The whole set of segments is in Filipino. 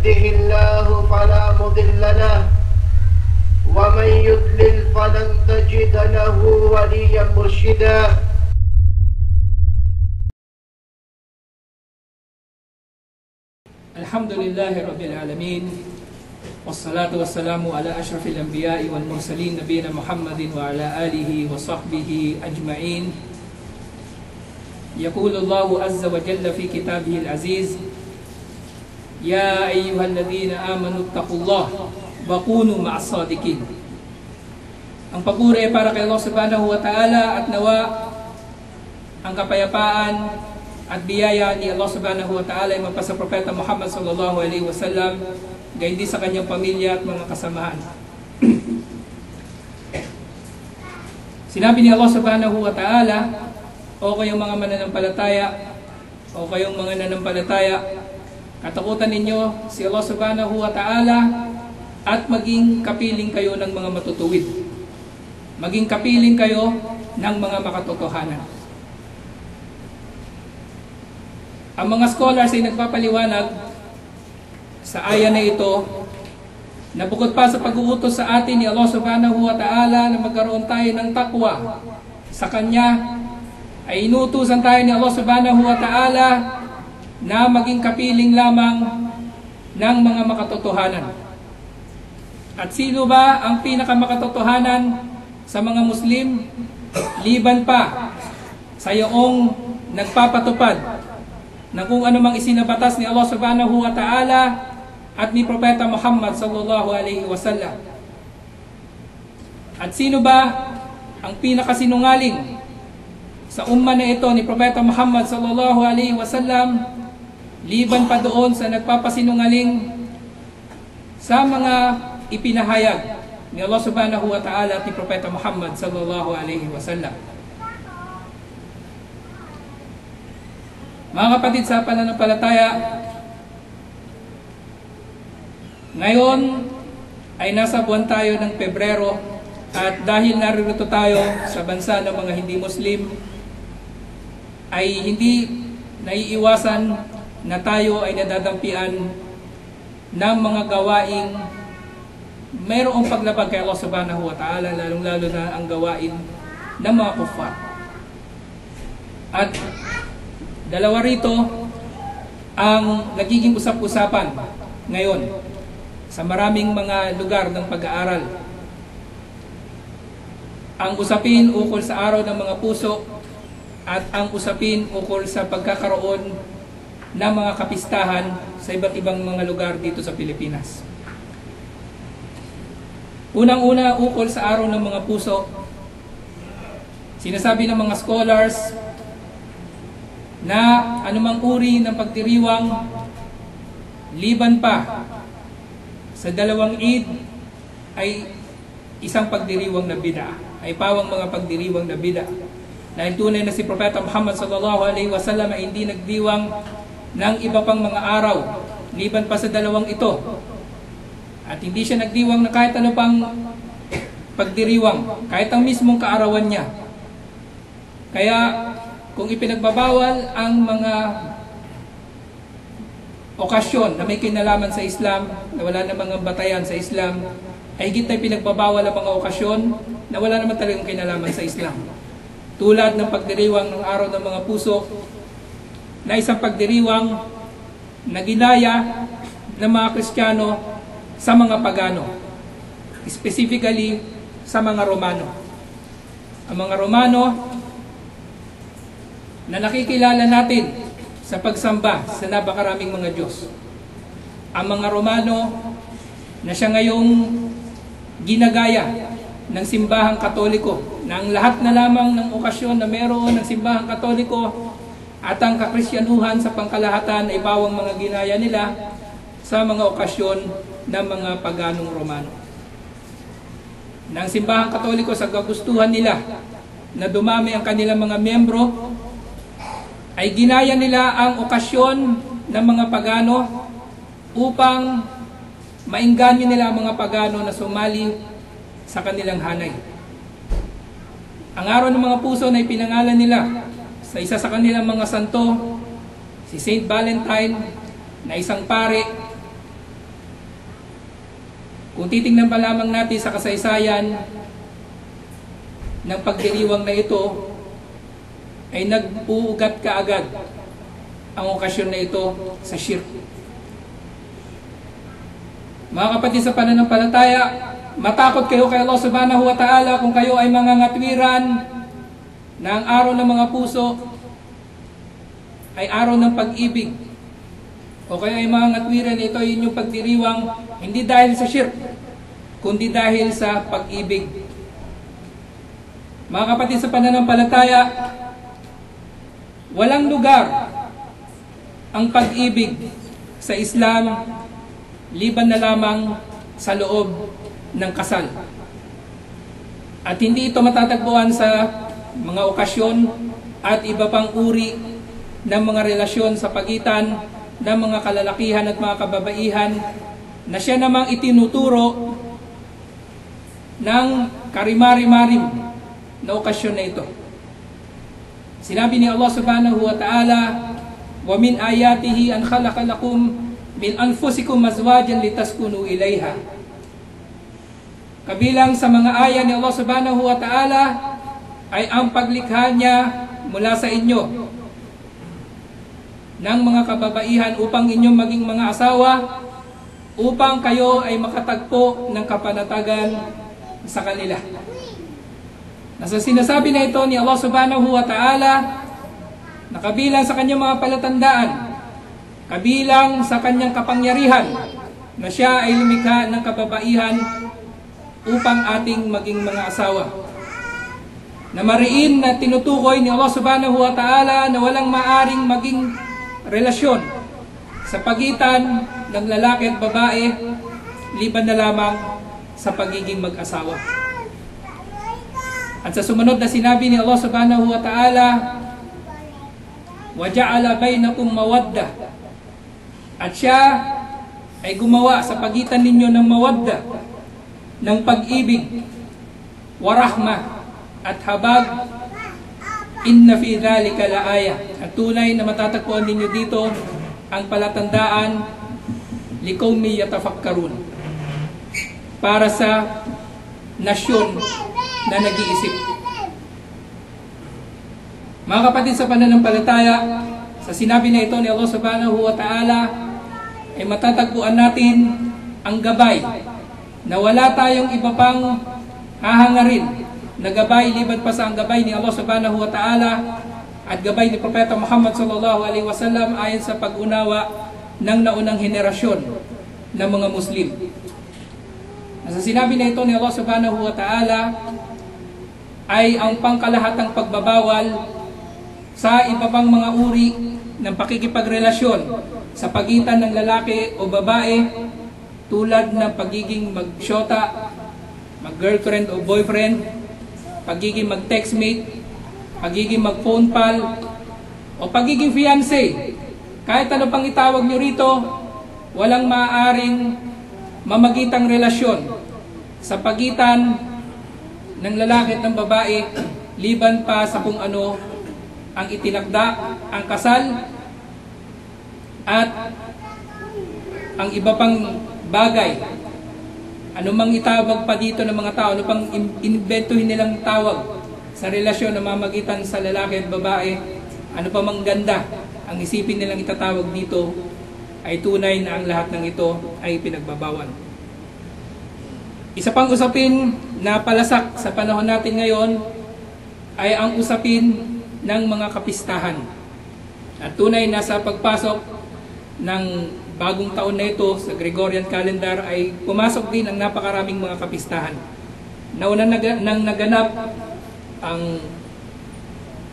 يهده الله فلا مضل له ومن يضلل فلن تجد له وليا مرشدا. الحمد لله رب العالمين والصلاة والسلام على أشرف الأنبياء والمرسلين نبينا محمد وعلى آله وصحبه أجمعين. يقول الله عز وجل في كتابه العزيز يا أيها الذين آمنوا اتقوا الله وكونوا مع الصادقين Ang papuri ay para kay Allah subhanahu wa ta'ala at nawa ang kapayapaan at biyaya ni Allah subhanahu wa ta'ala ay mapasa propeta Muhammad sallallahu alaihi wasallam gayon din sa kanyang pamilya at mga kasamahan. Sinabi ni Allah subhanahu wa ta'ala, o kayong mga mananampalataya, o kayong mga nanampalataya, katakutan ninyo si Allah subhanahu wa ta'ala at maging kapiling kayo ng mga matutuwid. Maging kapiling kayo ng mga makatotohanan. Ang mga scholars ay nagpapaliwanag sa aya na ito na bukod pa sa pag-uutos sa atin ni Allah subhanahu wa ta'ala na magkaroon tayo ng takwa sa Kanya ay inutusan tayo ni Allah subhanahu wa ta'ala na maging kapiling lamang ng mga makatotohanan. At sino ba ang pinakamakatotohanan sa mga Muslim? Liban pa sa iyong nagpapatupad na kung anumang isinabatas ni Allah subhanahu wa ta'ala at ni Propeta Muhammad sallallahu alaihi wasallam. At sino ba ang pinakasinungaling sa umma na ito ni Propeta Muhammad sallallahu alaihi wasallam liban pa doon sa nagpapasinungaling sa mga ipinahayag ni Allah subhanahu wa ta'ala at ni Propeta Muhammad sallallahu alaihi wasallam. Mga kapatid sa pananampalataya, ngayon ay nasa buwan tayo ng Pebrero at dahil naririto tayo sa bansa ng mga hindi Muslim, ay hindi naiiwasan na tayo ay nadadampian ng mga gawaing mayroong paglabag kay Allah subhanahu wa ta'ala, lalong-lalo na ang gawain ng mga kuffar. At dalawa rito ang nagiging usap-usapan ngayon sa maraming mga lugar ng pag-aaral. Ang usapin ukol sa araw ng mga puso at ang usapin ukol sa pagkakaroon ng mga kapistahan sa iba't ibang mga lugar dito sa Pilipinas. Unang-una ukol sa araw ng mga puso, sinasabi ng mga scholars na anumang uri ng pagdiriwang liban pa sa dalawang Eid ay isang pagdiriwang na bida, ay pawang mga pagdiriwang na bida. Dahil tunay na si Propeta Muhammad sallallahu alaihi wasallam ay hindi nagdiwang ng iba pang mga araw liban pa sa dalawang ito at hindi siya nagdiwang na kahit ano pang pagdiriwang, kahit ang mismong kaarawan niya. Kaya kung ipinagbabawal ang mga okasyon na may kinalaman sa Islam, na wala na mga batayan sa Islam, ay higit na pinagbabawal ang mga okasyon na wala naman talagang kinalaman sa Islam. Tulad ng pagdiriwang ng araw ng mga puso, na isang pagdiriwang na ginaya ng mga Kristiyano sa mga pagano. Specifically, sa mga Romano. Ang mga Romano na nakikilala natin sa pagsamba sa napakaraming mga Diyos. Ang mga Romano na siya ngayong ginagaya ng simbahang katoliko na ang lahat na lamang ng okasyon na meron ng simbahang katoliko at ang kakrisyanuhan sa pangkalahatan ay bawang mga ginaya nila sa mga okasyon ng mga paganong Romano. Nang simbahang katoliko sa kagustuhan nila na dumami ang kanilang mga membro, ay ginaya nila ang okasyon ng mga pagano upang maingganyo nila ang mga pagano na sumali sa kanilang hanay. Ang araw ng mga puso na ipinangalan nila sa isa sa kanilang mga santo, si Saint Valentine, na isang pare Kung titingnan pa lamang natin sa kasaysayan ng pagdiriwang na ito, ay nag-uugat kaagad ang okasyon na ito sa shirk. Mga kapatid sa pananampalataya, matakot kayo kay Allah subhanahu wa ta'ala kung kayo ay mga ngatwiran na ang araw ng mga puso ay araw ng pag-ibig. O kaya ay mga ngatwiran ito ay inyong pagdiriwang hindi dahil sa shirk, kundi dahil sa pag-ibig. Mga kapatid sa pananampalataya, walang lugar ang pag-ibig sa Islam liban na lamang sa loob ng kasal. At hindi ito matatagpuan sa mga okasyon at iba pang uri ng mga relasyon sa pagitan ng mga kalalakihan at mga kababaihan na siya namang itinuturo ng karimari-marim na okasyon na ito. Sinabi ni Allah subhanahu wa ta'ala, وَمِنْ آيَاتِهِ أَنْ خَلَقَ لَكُمْ مِنْ أَنفُسِكُمْ أَزْوَاجًا لِتَسْكُنُوا إِلَيْهَا Kabilang sa mga aya ni Allah subhanahu wa ta'ala ay ang paglikha niya mula sa inyo ng mga kababaihan upang inyong maging mga asawa upang kayo ay makatagpo ng kapanatagan sa kanila. Nasa sinasabi na ito ni Allah subhanahu wa ta'ala na kabilang sa kanyang mga palatandaan, kabilang sa kanyang kapangyarihan na siya ay lumikha ng kababaihan upang ating maging mga asawa Na mariin na tinutukoy ni Allah subhanahu wa ta'ala na walang maaring maging relasyon sa pagitan ng lalaki at babae liban na lamang sa pagiging mag-asawa. At sa sumunod na sinabi ni Allah subhanahu wa ta'ala, وَجَعَلَ بَيْنَكُمْ مَوَدَّةً At siya ay gumawa sa pagitan ninyo ng mawadda, ng pag-ibig, warahma, at habag, inna fi dhalika laaya. At tunay na matatagpuan ninyo dito ang palatandaan liqawmi yatafakkarun para sa nasyon na nag-iisip. Mga kapatid sa pananampalataya, sa sinabi na ito ni Allah subhanahu wa ta'ala, ay matatagpuan natin ang gabay na wala tayong iba pang hahangarin na gabay liban pa sa ang gabay ni Allah subhanahu wa ta'ala at gabay ni Propeta Muhammad sallallahu alaihi wasallam ayon sa pag-unawa ng naunang henerasyon ng mga Muslim. Sa sinabi na ito ni Allah subhanahu wa ta'ala ay ang pangkalahatang pagbabawal sa iba pang mga uri ng pakikipagrelasyon sa pagitan ng lalaki o babae tulad ng pagiging mag-shota, mag-girlfriend o boyfriend, pagiging mag-textmate, pagiging mag-phone pal, o pagiging fiancé. Kahit ano pang itawag nyo rito, walang maaaring mamagitang relasyon sa pagitan ng lalaki at ng babae liban pa sa kung ano ang itinakda, ang kasal, at ang iba pang bagay. Ano mang itawag pa dito ng mga tao, ano pang inventuhin nilang tawag sa relasyon na mamagitan sa lalaki at babae, ano pa mang ganda ang isipin nilang itatawag dito, ay tunay na ang lahat ng ito ay pinagbabawal. Isa pang usapin na palasak sa panahon natin ngayon ay ang usapin ng mga kapistahan. At tunay na sa pagpasok ng bagong taon na ito sa Gregorian calendar ay pumasok din ang napakaraming mga kapistahan. Nauna nang naganap ang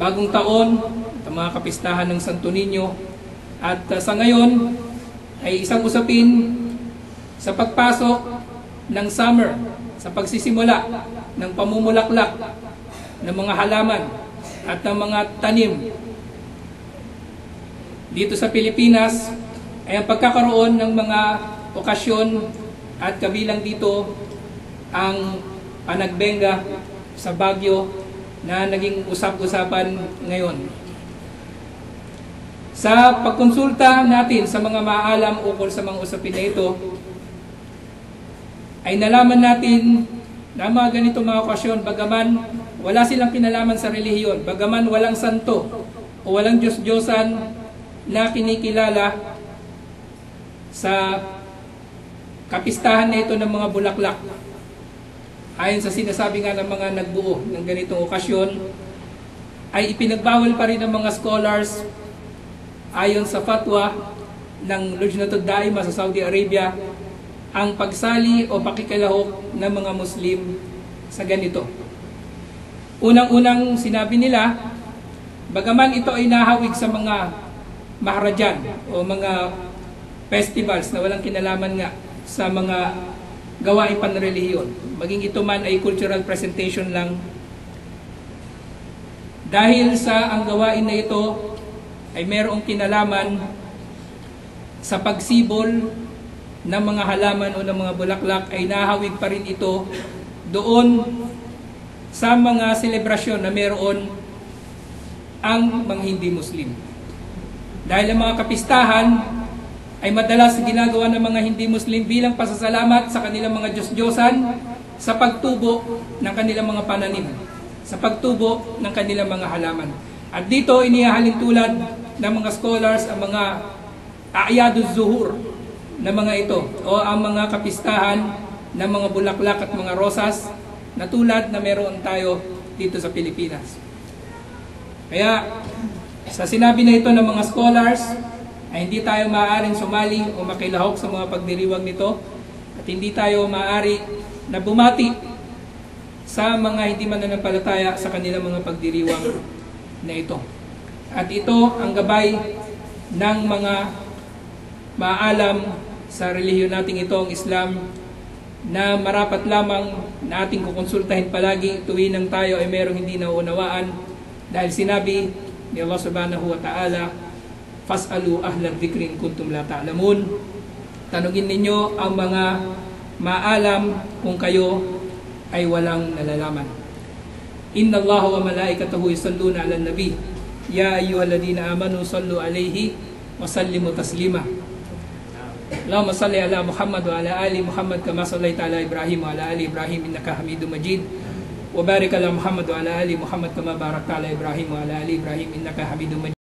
bagong taon, ang mga kapistahan ng Santo Niño at uh, sa ngayon ay isang usapin sa pagpasok ng summer, sa pagsisimula ng pamumulaklak ng mga halaman at ng mga tanim dito sa Pilipinas ay ang pagkakaroon ng mga okasyon at kabilang dito ang panagbenga sa Bagyo na naging usap-usapan ngayon. Sa pagkonsulta natin sa mga maalam ukol sa mga usapin na ito, ay nalaman natin na mga ganitong mga okasyon, bagaman wala silang kinalaman sa relihiyon, bagaman walang santo o walang Diyos-Diyosan na kinikilala sa kapistahan na ito ng mga bulaklak. Ayon sa sinasabi nga ng mga nagbuo ng ganitong okasyon, ay ipinagbawal pa rin ng mga scholars ayon sa fatwa ng Lujnatud Daima sa Saudi Arabia ang pagsali o pakikalahok ng mga Muslim sa ganito. Unang-unang sinabi nila, bagaman ito ay nahawig sa mga maharajan o mga festivals na walang kinalaman nga sa mga gawain panrelihiyon, maging ito man ay cultural presentation lang, dahil sa ang gawain na ito ay merong kinalaman sa pagsibol ng mga halaman o ng mga bulaklak ay nahawig pa rin ito doon sa mga selebrasyon na meron ang mga hindi Muslim. Dahil ang mga kapistahan ay madalas ginagawa ng mga hindi Muslim bilang pasasalamat sa kanilang mga Diyos-Diyosan sa pagtubo ng kanilang mga pananim, sa pagtubo ng kanilang mga halaman. At dito inihahalin tulad ng mga scholars ang mga ayadus zuhur na mga ito o ang mga kapistahan ng mga bulaklak at mga rosas na tulad na meron tayo dito sa Pilipinas. Kaya sa sinabi na ito ng mga scholars ay hindi tayo maaaring sumali o makilahok sa mga pagdiriwang nito at hindi tayo maaari na bumati sa mga hindi mananampalataya sa kanilang mga pagdiriwang na ito. At ito ang gabay ng mga maalam sa relihiyon nating ito, ang Islam, na marapat lamang na ating kukonsultahin palagi tuwing nang tayo ay merong hindi nauunawaan dahil sinabi ni Allah subhanahu wa ta'ala fas'alu ahlan dhikrin kuntum la ta'lamun tanungin ninyo ang mga maalam kung kayo ay walang nalalaman inna Allah wa malaikatahu yusalluna 'alan nabi ya ayyuhalladhina amanu sallu alayhi wa sallimu taslima اللهم صل على محمد وعلى ال محمد كما صليت على ابراهيم وعلى ال ابراهيم انك حميد مجيد وبارك على محمد وعلى ال محمد كما باركت على ابراهيم وعلى ال ابراهيم انك حميد مجيد